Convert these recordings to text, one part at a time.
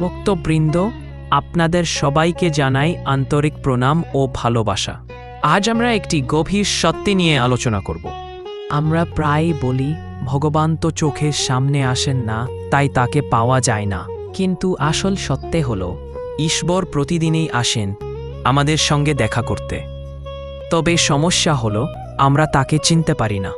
ভক্তবৃন্দ, আপনাদের সবাইকে জানাই আন্তরিক প্রণাম ও ভালোবাসা। আজ আমরা একটি গভীর সত্যি নিয়ে আলোচনা করব। আমরা প্রায়ই বলি, ভগবান তো চোখের সামনে আসেন না, তাই তাকে পাওয়া যায় না। কিন্তু আসল সত্যে হল, ঈশ্বর প্রতিদিনই আসেন আমাদের সঙ্গে দেখা করতে। তবে সমস্যা হলো, আমরা তাকে চিনতে পারি না।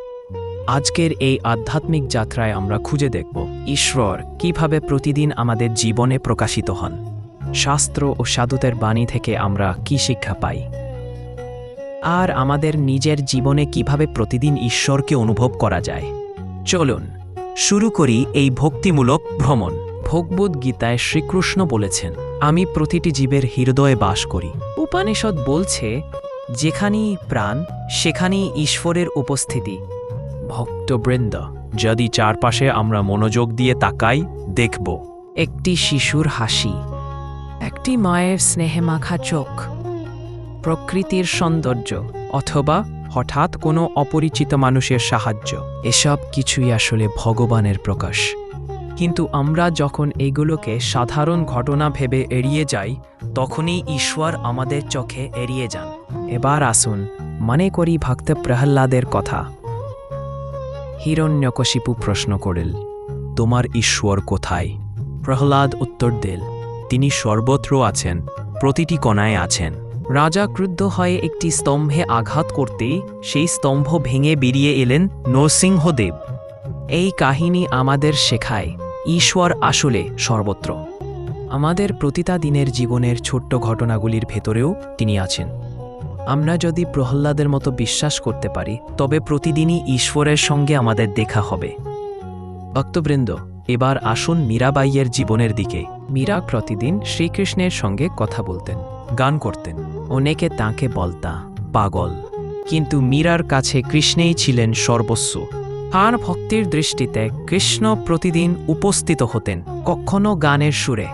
আজকের এই আধ্যাত্মিক যাত্রায় আমরা খুঁজে দেখব ঈশ্বর কীভাবে প্রতিদিন আমাদের জীবনে প্রকাশিত হন। শাস্ত্র ও সাধুদের বাণী থেকে আমরা কি শিক্ষা পাই? আর আমাদের নিজের জীবনে কীভাবে প্রতিদিন ঈশ্বরকে অনুভব করা যায়? চলুন, শুরু করি এই ভক্তিমূলক ভ্রমণ। ভগবদ গীতায় শ্রীকৃষ্ণ বলেছেন, আমি প্রতিটি জীবের হৃদয়ে বাস করি। উপনিষদ বলছে, যেখানেই প্রাণ, সেখানেই ঈশ্বরের উপস্থিতি। ভক্তবৃন্দ, যদি চারপাশে আমরা মনোযোগ দিয়ে তাকাই, দেখব। একটি শিশুর হাসি, একটি মায়ের স্নেহে মাখা চোখ, প্রকৃতির সৌন্দর্য, অথবা হঠাৎ কোনো অপরিচিত মানুষের সাহায্য। এসব কিছুই আসলে ভগবানের প্রকাশ। কিন্তু আমরা যখন এগুলোকে সাধারণ ঘটনা ভেবে এড়িয়ে যাই, তখনই ঈশ্বর আমাদের চোখে এড়িয়ে যান। এবার আসুন, মনে করি ভক্ত প্রহ্লাদের কথা। হিরণ্যকশিপু প্রশ্ন করিল, তোমার ঈশ্বর কোথায়? প্রহ্লাদ উত্তর দিল, তিনি সর্বত্র আছেন, প্রতিটি কণায় আছেন। রাজা ক্রুদ্ধ হয়ে একটি স্তম্ভে আঘাত করতেই সেই স্তম্ভ ভেঙে বেরিয়ে এলেন নরসিংহদেব। এই কাহিনী আমাদের শেখায়, ঈশ্বর আসলে সর্বত্র। আমাদের প্রতিটা দিনের জীবনের ছোট্ট ঘটনাগুলির ভেতরেও তিনি আছেন। আমরা যদি প্রহ্লাদের মতো বিশ্বাস করতে পারি, তবে প্রতিদিনই ঈশ্বরের সঙ্গে আমাদের দেখা হবে। ভক্তবৃন্দ, এবার আসুন মীরাবাইয়ের জীবনের দিকে। মীরা প্রতিদিন শ্রীকৃষ্ণের সঙ্গে কথা বলতেন, গান করতেন। অনেকে তাকে বলতা, পাগল। কিন্তু মীরার কাছে কৃষ্ণেই ছিলেন সর্বস্ব। তাঁর ভক্তির দৃষ্টিতে কৃষ্ণ প্রতিদিন উপস্থিত হতেন, কখনো গানের সুরে,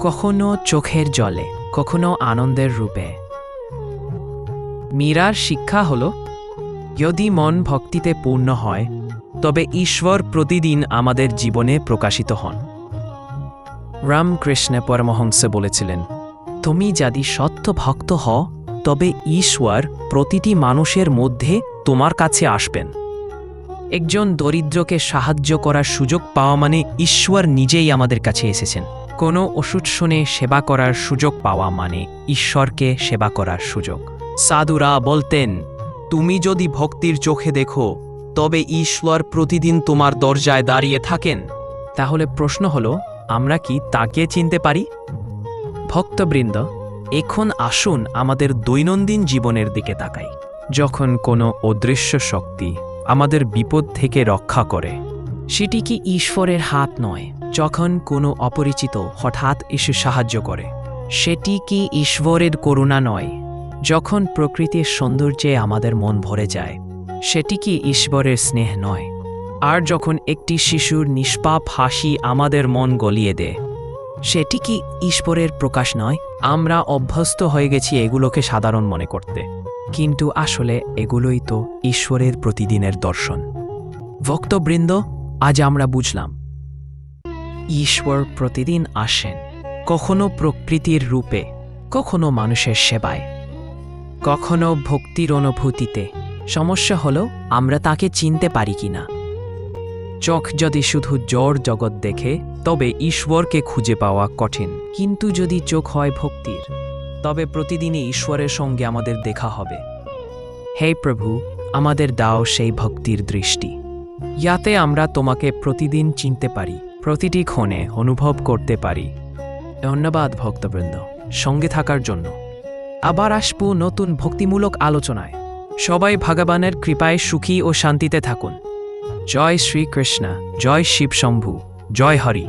কখনো চোখের জলে, কখনো আনন্দের রূপে। মীরার শিক্ষা হল, যদি মন ভক্তিতে পূর্ণ হয়, তবে ঈশ্বর প্রতিদিন আমাদের জীবনে প্রকাশিত হন। রামকৃষ্ণ পরমহংস বলেছিলেন, তুমি যদি সত্য ভক্ত হও, তবে ঈশ্বর প্রতিটি মানুষের মধ্যে তোমার কাছে আসবেন। একজন দরিদ্রকে সাহায্য করার সুযোগ পাওয়া মানে ঈশ্বর নিজেই আমাদের কাছে এসেছেন। কোনো ওষুধ শুনে সেবা করার সুযোগ পাওয়া মানে ঈশ্বরকে সেবা করার সুযোগ। সাধুরা বলতেন, তুমি যদি ভক্তির চোখে দেখো, তবে ঈশ্বর প্রতিদিন তোমার দরজায় দাঁড়িয়ে থাকেন। তাহলে প্রশ্ন হলো, আমরা কি তাকে চিনতে পারি? ভক্তবৃন্দ, এখন আসুন আমাদের দৈনন্দিন জীবনের দিকে তাকাই। যখন কোনো অদৃশ্য শক্তি আমাদের বিপদ থেকে রক্ষা করে, সেটি কি ঈশ্বরের হাত নয়, যখন কোনো অপরিচিত হঠাৎ এসে সাহায্য করে, সেটি কি ঈশ্বরের করুণা নয়? যখন প্রকৃতির সৌন্দর্যে আমাদের মন ভরে যায়, সেটি কি ঈশ্বরের স্নেহ নয়? আর যখন একটি শিশুর নিষ্পাপ হাসি আমাদের মন গলিয়ে দেয়, সেটি কি ঈশ্বরের প্রকাশ নয়? আমরা অভ্যস্ত হয়ে গেছি এগুলোকে সাধারণ মনে করতে। কিন্তু আসলে এগুলোই তো ঈশ্বরের প্রতিদিনের দর্শন। ভক্তবৃন্দ, আজ আমরা বুঝলাম, ঈশ্বর প্রতিদিন আসেন, কখনো প্রকৃতির রূপে, কখনো মানুষের সেবায়। কখনো ভক্তির অনুভূতিতে। সমস্যা হলো, আমরা তাকে চিনতে পারি কিনা। চোখ যদি শুধু জড় জগৎ দেখে, তবে ঈশ্বরকে খুঁজে পাওয়া কঠিন। কিন্তু যদি চোখ হয় ভক্তির, তবে প্রতিদিনই ঈশ্বরের সঙ্গে আমাদের দেখা হবে। হে প্রভু, আমাদের দাও সেই ভক্তির দৃষ্টি। ইয়াতে আমরা তোমাকে প্রতিদিন চিনতে পারি, প্রতিটি ক্ষণে অনুভব করতে পারি। ধন্যবাদ ভক্তবৃন্দ, সঙ্গে থাকার জন্য। আবার আসব নতুন ভক্তিমূলক আলোচনায়। সবাই ভগবানের কৃপায় সুখী ও শান্তিতে থাকুন। জয় শ্রীকৃষ্ণ, জয় শিব শম্ভু, জয় হরি।